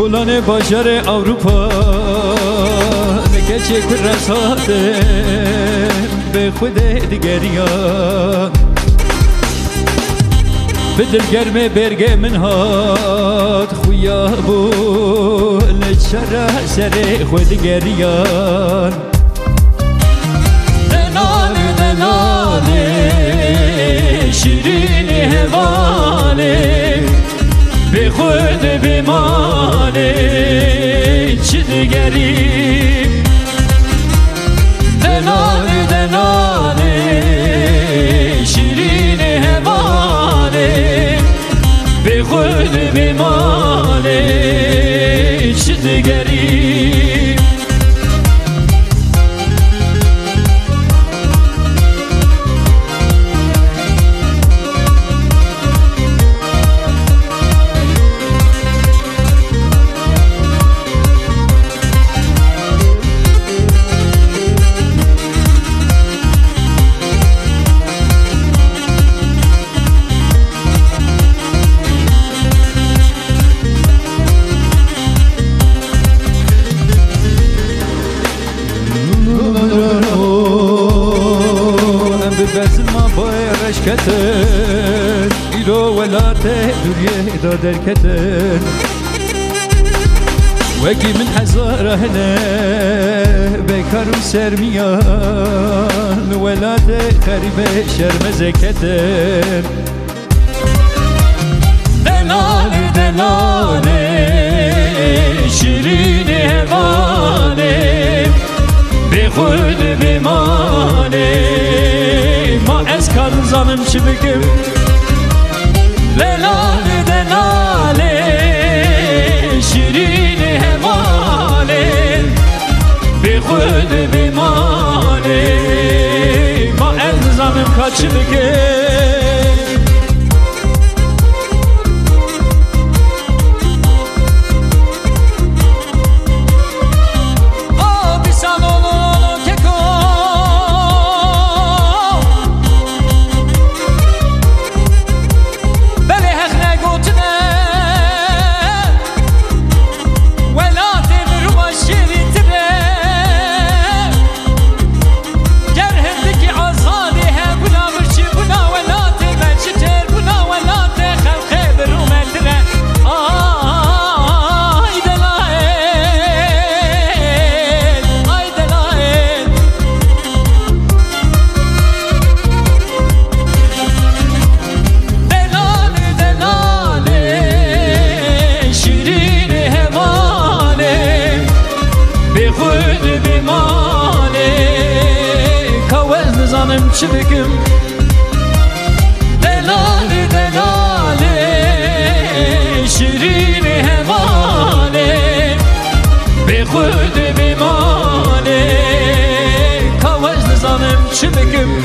Kulane başarı Avrupa Ne geçe kurasade Be xude digeriyan Bidir germe berge min hat Xuya bu Leçara sere xwe digeriyan Delale delale Şirini hevale Be be male Çi digerim Delale delale Şirini hevale Be xwe be male boy reşketin İro velate dürye da derketin Veki min hezara hele Bekaru sermiyan. Velate garibe şermezeketin Delale delale male Ma ez kan zanım çibikim Delale delale Şirini hevale Be xud be male Ma ez zanım kaçbikim çivikim Delale delale Şirin hevale Bi xud bi male Kavez nizanım çivikim